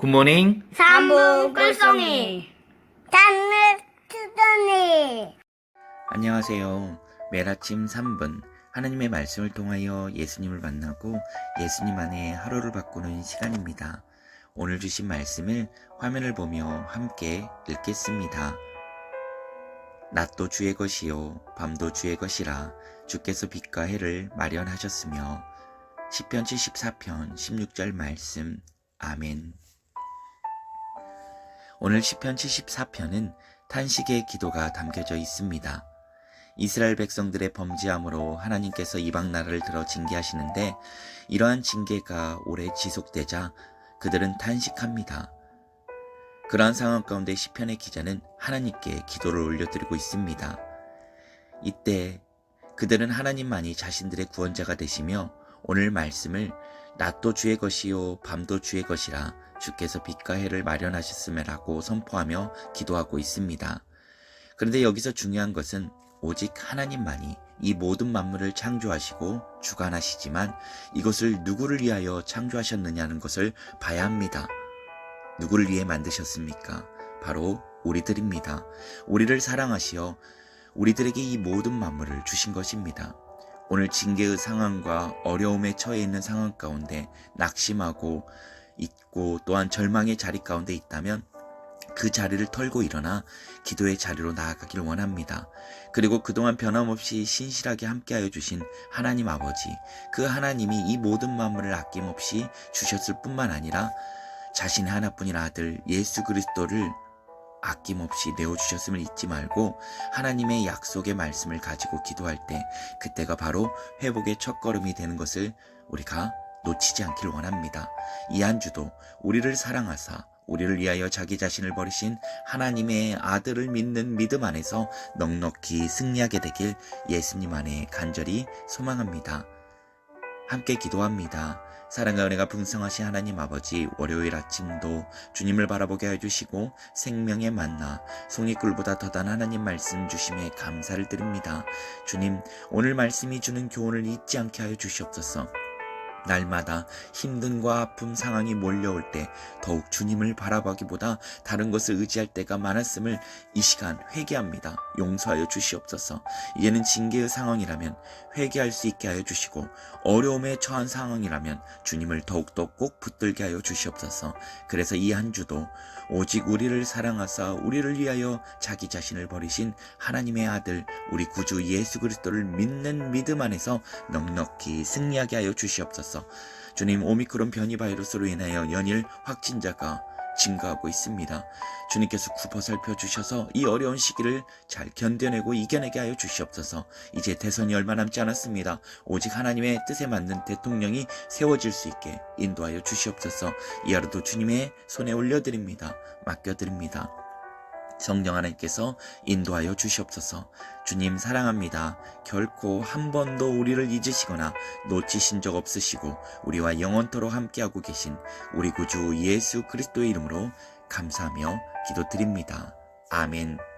굿모닝. 삼분 꿀송이 단물 투더니 안녕하세요. 매일 아침 3분 하나님의 말씀을 통하여 예수님을 만나고 예수님 안에 하루를 바꾸는 시간입니다. 오늘 주신 말씀을 화면을 보며 함께 읽겠습니다. 낮도 주의 것이요 밤도 주의 것이라 주께서 빛과 해를 마련하셨으며 시편 74편 16절 말씀 아멘. 오늘 시편 74편은 탄식의 기도가 담겨져 있습니다. 이스라엘 백성들의 범죄함으로 하나님께서 이방 나라를 들어 징계하시는데 이러한 징계가 오래 지속되자 그들은 탄식합니다. 그러한 상황 가운데 시편의 기자는 하나님께 기도를 올려드리고 있습니다. 이때 그들은 하나님만이 자신들의 구원자가 되시며 오늘 말씀을 낮도 주의 것이요 밤도 주의 것이라 주께서 빛과 해를 마련하셨음이라고 선포하며 기도하고 있습니다. 그런데 여기서 중요한 것은 오직 하나님만이 이 모든 만물을 창조하시고 주관하시지만 이것을 누구를 위하여 창조하셨느냐는 것을 봐야 합니다. 누구를 위해 만드셨습니까? 바로 우리들입니다. 우리를 사랑하시어 우리들에게 이 모든 만물을 주신 것입니다. 오늘 징계의 상황과 어려움에 처해 있는 상황 가운데 낙심하고 있고 또한 절망의 자리 가운데 있다면 그 자리를 털고 일어나 기도의 자리로 나아가길 원합니다. 그리고 그동안 변함없이 신실하게 함께하여 주신 하나님 아버지, 그 하나님이 이 모든 만물을 아낌없이 주셨을 뿐만 아니라 자신의 하나뿐인 아들 예수 그리스도를 아낌없이 내어주셨음을 잊지 말고 하나님의 약속의 말씀을 가지고 기도할 때 그때가 바로 회복의 첫걸음이 되는 것을 우리가 놓치지 않길 원합니다. 이한 주도 우리를 사랑하사 우리를 위하여 자기 자신을 버리신 하나님의 아들을 믿는 믿음 안에서 넉넉히 승리하게 되길 예수님 안에 간절히 소망합니다. 함께 기도합니다. 사랑과 은혜가 풍성하신 하나님 아버지 월요일 아침도 주님을 바라보게 해주시고 생명의 만나 송이꿀보다 더단 하나님 말씀 주심에 감사를 드립니다. 주님 오늘 말씀이 주는 교훈을 잊지 않게 하여 주시옵소서. 날마다 힘든과 아픔 상황이 몰려올 때 더욱 주님을 바라보기보다 다른 것을 의지할 때가 많았음을 이 시간 회개합니다. 용서하여 주시옵소서. 이제는 징계의 상황이라면 회개할 수 있게 하여 주시고 어려움에 처한 상황이라면 주님을 더욱더 꼭 붙들게 하여 주시옵소서. 그래서 이 한 주도 오직 우리를 사랑하사 우리를 위하여 자기 자신을 버리신 하나님의 아들 우리 구주 예수 그리스도를 믿는 믿음 안에서 넉넉히 승리하게 하여 주시옵소서. 주님 오미크론 변이 바이러스로 인하여 연일 확진자가 증가하고 있습니다. 주님께서 굽어 살펴 주셔서 이 어려운 시기를 잘 견뎌내고 이겨내게 하여 주시옵소서. 이제 대선이 얼마 남지 않았습니다. 오직 하나님의 뜻에 맞는 대통령이 세워질 수 있게 인도하여 주시옵소서. 이 하루도 주님의 손에 올려드립니다. 맡겨드립니다. 성령 하나님께서 인도하여 주시옵소서. 주님 사랑합니다. 결코 한 번도 우리를 잊으시거나 놓치신 적 없으시고 우리와 영원토록 함께하고 계신 우리 구주 예수 그리스도의 이름으로 감사하며 기도드립니다. 아멘.